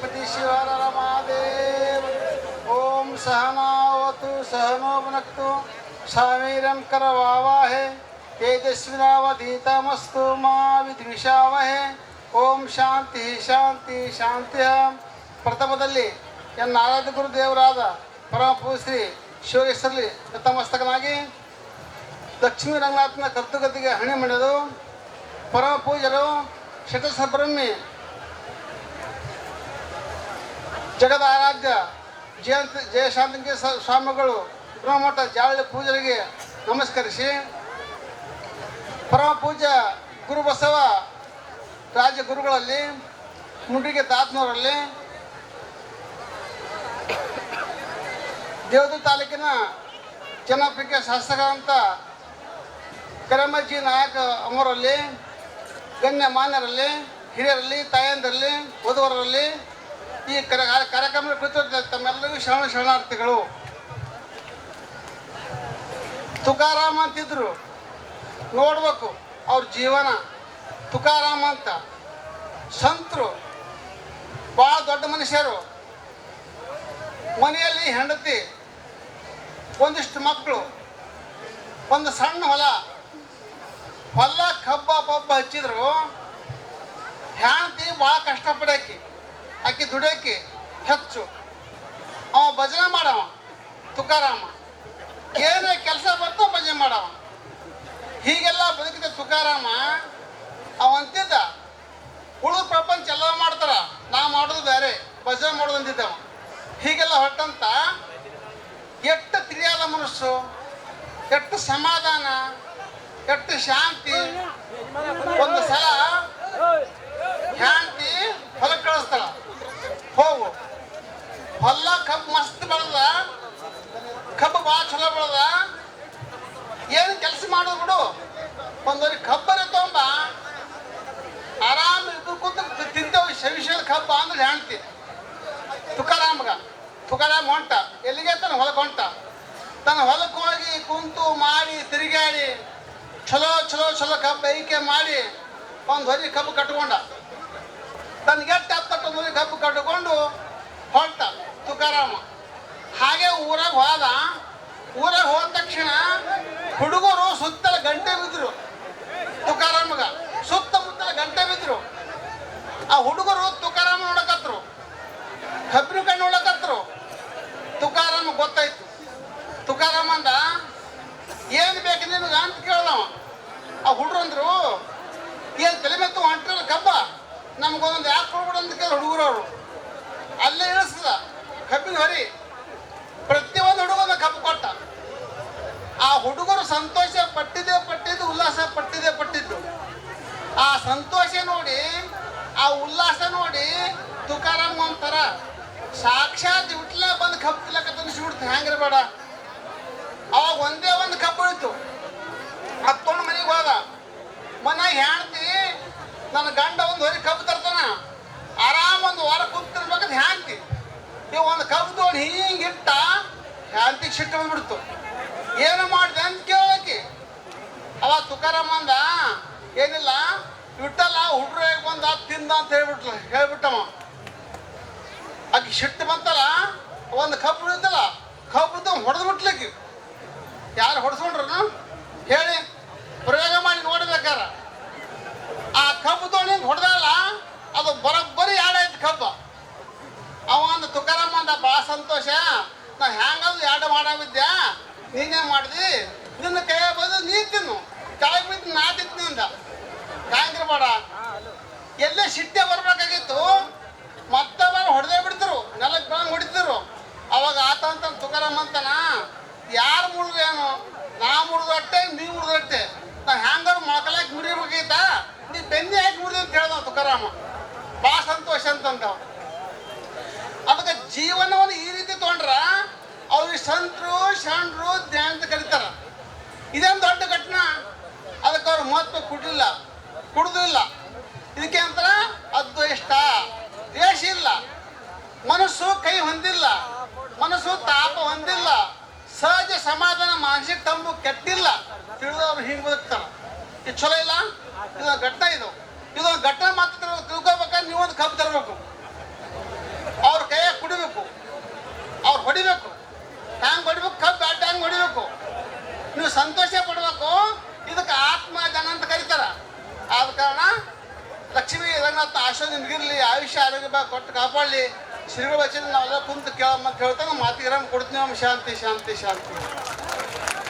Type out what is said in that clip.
ಪತಿ ಶಿವರ ಮಹಾದೇವ ಓಂ ಸಹನಾವತು ಸಹನೋ ಭುನಕ್ತು ವಾವಾಹೆ ಕರವಾವಹೆ. ತೇಜಸ್ವಿನಾವಧೀತಮಸ್ತು ಮಾ ವಿದ್ವಿಷಾವಹೆ. ಓಂ ಶಾಂತಿ ಶಾಂತಿ ಶಾಂತಿಯ ಪ್ರಥಮದಲ್ಲಿ ಎನ್ನ ಆರಾಧ್ಯ ಗುರು ದೇವರಾದ ಪರಮ ಪೂಶ್ರೀ ಶಿವರೇಶ್ವರಲ್ಲಿ ದತ್ತಮಸ್ತಕನಾಗಿ ಲಕ್ಷ್ಮೀ ರಂಗನಾಥನ ಕರ್ತುಗತಿಗೆ ಹಣೆ ಮಾಡಿದರು ಪರಮ ಪೂಜರು ಶತಸಬ್ರಹ್ಮಿ ಜಗದ ಆರಾಧ್ಯ, ಜಯಂತ, ಜಯಶಾಂತಿಗೆ ಸ್ವಾಮಿಗಳು ಬ್ರಹ್ಮಮಠ ಜಾಳಿ ಪೂಜರಿಗೆ ನಮಸ್ಕರಿಸಿ. ಪರಮ ಪೂಜ್ಯ ಗುರುಬಸವ ರಾಜ ಗುರುಗಳಲ್ಲಿ ಮುಂಡಿಗೆ ತಾತ್ನವರಲ್ಲಿ ದೇವದು ತಾಲೂಕಿನ ಜನಪ್ರಿಯ ಶಾಸಕರಂತ ಕರಮಜ್ಜಿ ನಾಯಕ ಅಮರಲ್ಲಿ ಗಣ್ಯ ಮಾನ್ಯರಲ್ಲಿ ಹಿರಿಯರಲ್ಲಿ, ತಾಯಂದರಲ್ಲಿ ವಧುವರಲ್ಲಿ ಈ ಕರ ಕಾರ್ಯಕ್ರಮ ಕುರಿತು ತಮ್ಮೆಲ್ಲರಿಗೂ ಶರಣ ಶರಣಾರ್ಥಿಗಳು. ತುಕಾರಾಮ್ ಅಂತಿದ್ರು. ನೋಡ್ಬೇಕು ಅವ್ರ ಜೀವನ. ತುಕಾರಾಮ್ ಅಂತ. ಸಂತರು. ಭಾಳ ದೊಡ್ಡ ಮನುಷ್ಯರು. ಮನೆಯಲ್ಲಿ ಹೆಂಡತಿ. ಒಂದಿಷ್ಟು ಮಕ್ಕಳು ಒಂದು ಸಣ್ಣ ಹೊಲ. ಹೊಲ ಕಬ್ಬ ಪಬ್ಬ ಹಚ್ಚಿದ್ರು. ಹೆಂಡತಿ ಭಾಳ ಕಷ್ಟಪಡಾಕಿ. ಆಕಿ ದುಡಿಯಾಕಿ ಹೆಚ್ಚು. ಅವ ಭಜನೆ ಮಾಡವ, ತುಕಾರಾಮ. ಏನೇ ಕೆಲಸ ಬರ್ತೋ ಭಜನೆ ಮಾಡವ. ಹೀಗೆಲ್ಲ ಬದುಕಿದ ತುಕಾರಾಮ, ಅವ ಅಂತಿದ್ದ ಪ್ರಪಂಚ ಎಲ್ಲ ಮಾಡ್ತಾರ, ನಾ ಮಾಡೋದು ಬೇರೆ, ಭಜನೆ ಮಾಡೋದು ಅಂತಿದ್ದವ. ಹೀಗೆಲ್ಲ ಹೊಟ್ಟಂತ ಎಷ್ಟು ತಿಳಿಯಾದ ಮನಸ್ಸು ಎಷ್ಟು ಸಮಾಧಾನ ಎಷ್ಟು ಶಾಂತಿ. ಒಂದು ಸಲ ಶಾಂತಿ ಹೊಲಕ್ಕೆ ಕಳಿಸ್ತಾಳ ಹೋಗು ಹೊಲ ಕಬ್ಬು ಮಸ್ತ್ ಬೆಳೆದ, ಕಬ್ಬು ಭಾಳ ಚಲೋ ಬೆಳೆದ. ಏನು ಕೆಲಸ ಮಾಡೋದು ಬಿಡು. ಒಂದೊಂದು ಕಬ್ಬರಿ ತೊಗೊಂಬ. ಆರಾಮ ಇದು ಕೂತು ತಿಂತೇವೆ ಶವಿಷದ ಕಬ್ಬ ಅಂದ್ರೆ ಹೆಣ್ತಿ. ತುಕಾರಾಮ್ಗ ತುಕಾರಾಮ್ ಹೊಂಟ. ಎಲ್ಲಿಗೆ? ತನ್ನ ಹೊಲಕ್ಕೆ ಹೊಂಟ. ತನ್ನ ಹೊಲಕ್ಕೆ ಹೋಗಿ ಕುಂತು ಮಾಡಿ ತಿರುಗಾಡಿ ಚಲೋ ಚಲೋ ಚಲೋ ಕಬ್ಬು ಐಕೆ ಮಾಡಿ, ಒಂದು ಹೊರಿ ಕಬ್ಬು ಕಟ್ಕೊಂಡ. ತನ್ನ ಎಷ್ಟು ಹತ್ತಟ್ಟು ಹೊರಿ ಕಟ್ಟಿಕೊಂಡು ಹೊರಟ ತುಕಾರಾಮ. ಹಾಗೆ ಊರಾಗ ಹೋದ. ಊರಾಗ ಹೋದ ತಕ್ಷಣ ಹುಡುಗರು ಸುತ್ತಲ ಗಂಟೆ ಬಿದ್ರು. ತುಕಾರಾಮಗ. ಸುತ್ತಮುತ್ತಲ ಗಂಟೆ ಬಿದ್ರು. ಆ ಹುಡುಗರು ತುಕಾರಾಮ ನೋಡಕತ್ರು. ಕಬ್ಬಿನ ಕಣ್ಣು ನೋಡಕತ್ರು. ತುಕಾರಾಮ ಗೊತ್ತಾಯ್ತು. ತುಕಾರಾಮ ಅಂದ, ಏನು ಬೇಕು ನಿನಗೆ? ಅಂತ ಕೇಳ್ದವ. ಆ ಹುಡುಗರು ಅಂದ್ರು, ಏನು ತಲೆ ಹೊಂಟ್ರಲ್ಲ ಕಬ್ಬ? ನಮ್ಗೊಂದೊಂದು ಯಾಕೆ ಕೊಡ್ಬಿಡು ಅಂತ ಕೇಳಿ ಹುಡುಗರು ಅವರು. ಅಲ್ಲೇ ಇಳಿಸ್ತದ ಕಬ್ಬಿನ ಹೊರಿ. ಪ್ರತಿಯೊಂದು ಹುಡುಗನ ಕಬ್ಬು ಕೊಟ್ಟ. ಆ ಹುಡುಗರು ಸಂತೋಷ ಪಟ್ಟಿದೆ ಪಟ್ಟಿದ್ದು, ಉಲ್ಲಾಸ ಪಟ್ಟಿದೆ ಪಟ್ಟಿದ್ದು. ಆ ಸಂತೋಷ ನೋಡಿ, ಆ ಉಲ್ಲಾಸ ನೋಡಿ ತುಕಾರಾಮ್ ಅಂತಾರ ಸಾಕ್ಷಾತ್ ಇಟ್ಲ ಬಂದು ಕಬ್ಬು ತಿಲಕ ತಂದಿಸ್ಬಿಡ್ತು ಹ್ಯಾಂಗಿರ್ಬೇಡ ಅವಾಗ ಒಂದೇ ಒಂದು ಕಬ್ಬು ಇತ್ತು. ಹತ್ತೊಂದು ಮನೆಗೆ ಹೋದ. ಮನ್ಯಾಗ ಹೆಣ್ತಿ ನನ್ನ ಗಂಡ ಒಂದು ಹೊರಿ ಕಬ್ಬು ತರ್ತಾನ. ಆರಾಮ ಒಂದು ವಾರ ಕೂತಿರ್ಬೇಕಾದ್ರೆ ಹ್ಯಾಂತಿ. ನೀವು ಒಂದು ಕಬ್ಬು ತಗೊಂಡು ಹಿಂಗಿಟ್ಟ ಹ್ಯಾಂತಿಗೆ ಸಿಟ್ಟು ಬಂದ್ಬಿಡ್ತು. ಏನು ಮಾಡಿದೆ ಅಂತ ಕೇಳಕ್ಕೆ. ಅವ ತುಕಾರಾಮ ಅಂದ, ಏನಿಲ್ಲ ಬಿಟ್ಟಲ್ಲ ಹುಡ್ರು ಹೇಗೆ ಬಂದ, ತಿಂದ ಅಂತ ಹೇಳ್ಬಿಟ್ಲ, ಹೇಳ್ಬಿಟ್ಟವ. ಆಕೆ ಸಿಟ್ಟು ಬಂತಲ್ಲ, ಒಂದು ಕಬ್ಬು ಇದ್ದಲ್ಲ ಕಬ್ಬು ಹೊಡೆದು ಬಿಟ್ಲಿಕ್ಕೆ ಯಾರು ಹೊಡೆಸ್ಕೊಂಡ್ರು? ಹೇಳಿ, ಪ್ರಯೋಗ ಮಾಡಿ ನೋಡ್ಬೇಕಾರ. ಆ ಕಬ್ಬು ತೊಳಿ ಹೊಡೆದಲ್ಲ ಅದು ಬರೋಬ್ಬರಿ ಎರಡೈದು ಕಬ್ಬ. ಅವ ಅಂದ ತುಕಾರಾಮ ಅಂದ ಭಾಳ ಸಂತೋಷ, ನಾ ಹ್ಯಾಂಗದು ಎರಡು ಮಾಡವಿದ್ಯಾ? ನೀನೇ ಮಾಡಿದಿ, ನಿನ್ನ ಕೈ ಬಂದು ನೀ ತಿನ್ನು. ಕೆಳಗೆ ಬಿದ್ದು ನಾ ತಿಂತೀನಿ ಅಂದ. ಕಾಂಗ್ರಬೇಡ ಎಲ್ಲೇ ಸಿಟ್ಟೆ ಬರ್ಬೇಕಾಗಿತ್ತು ಮತ್ತವ ಹೊಡೆದೇ ಬಿಡ್ತಿರು, ನೆಲಕ್ಕೆ ಬೆಳಂಗ್ ಹೊಡಿತಿರು ಅವಾಗ ಆತ ಅಂತ ತುಕಾರಾಮ್ ಅಂತನಾ, ಯಾರು ಮುರಿದೇನು ಹೇಳ್ದ ಭಾಳ ಸಂತೋಷ ಅಂತಂದ. ಅದಕ್ಕೆ ಜೀವನವನ್ನು ಈ ರೀತಿ ತೊಗೊಂಡ್ರ ಅವ್ರಿಗೆ ಸಂತರು ಶರಣರು ಧ್ಯಾನ ಅಂತ ಕರೀತಾರ. ಇದೇನು ದೊಡ್ಡ ಘಟನಾ? ಅದಕ್ಕೆ ಅವ್ರು ಮಹತ್ವ ಕೊಡಲಿಲ್ಲ. ಕುಡ್ದಿಲ್ಲ. ಇದಕ್ಕೆ ಅಂತಾರ ಅದ್ವೇಷ್ಟ. ದ್ವೇಷ ಇಲ್ಲ. ಮನಸ್ಸು ಕೈ ಹೊಂದಿಲ್ಲ. ಮನಸ್ಸು ತಾಪ ಹೊಂದಿಲ್ಲ. ಸಹಜ ಸಮಾಧಾನ ಮಾನಸಿಕ ತಂಬು ಕೆಟ್ಟಿಲ್ಲ. ತಿಳಿದವ್ರು ಹಿಂಗೆ ಬದುಕ್ತಾರ. ಇದು ಚಲೋ ಇಲ್ಲ? ಇದು ಘಟ್ಟ ಇದು? ಇದು ಘಟನೆ ಮಾತ್ರ ತಿಳ್ಕೊಬೇಕಾದ್ರೆ ನೀವು ಒಂದು ಕಬ್ಬು ತರಬೇಕು. ಅವ್ರ ಕೈಯಾಗ ಕುಡಿಬೇಕು. ಅವ್ರು ಹೊಡಿಬೇಕು. ಹ್ಯಾಂಗೆ ಹೊಡಿಬೇಕು, ಕಬ್ಬು ಬ್ಯಾಟ್ ಹ್ಯಾಂಗ್ ಹೊಡಿಬೇಕು. ನೀವು ಸಂತೋಷ ಪಡಬೇಕು. ಇದಕ್ಕೆ ಆತ್ಮ, ಜನ ಅಂತ ಕರೀತಾರ. ಆದ ಕಾರಣ ಲಕ್ಷ್ಮಿ ರಂಗನಾಥ ಆಶ್ರಯ ನಿಮಗಿರಲಿ ಆಯುಷ್ಯ, ಆರೋಗ್ಯ ಕೊಟ್ಟು ಕಾಪಾಡಲಿ. ಶ್ರೀಗಳ ವಚನ ನಾವೆಲ್ಲ ಕುಂತು ಕೇಳಮ್ಮ ಕೇಳ್ತಾ ಮಾತಿಗೆ ಕೊಡ್ತೀನಿ ಶಾಂತಿ ಶಾಂತಿ ಶಾಂತಿ.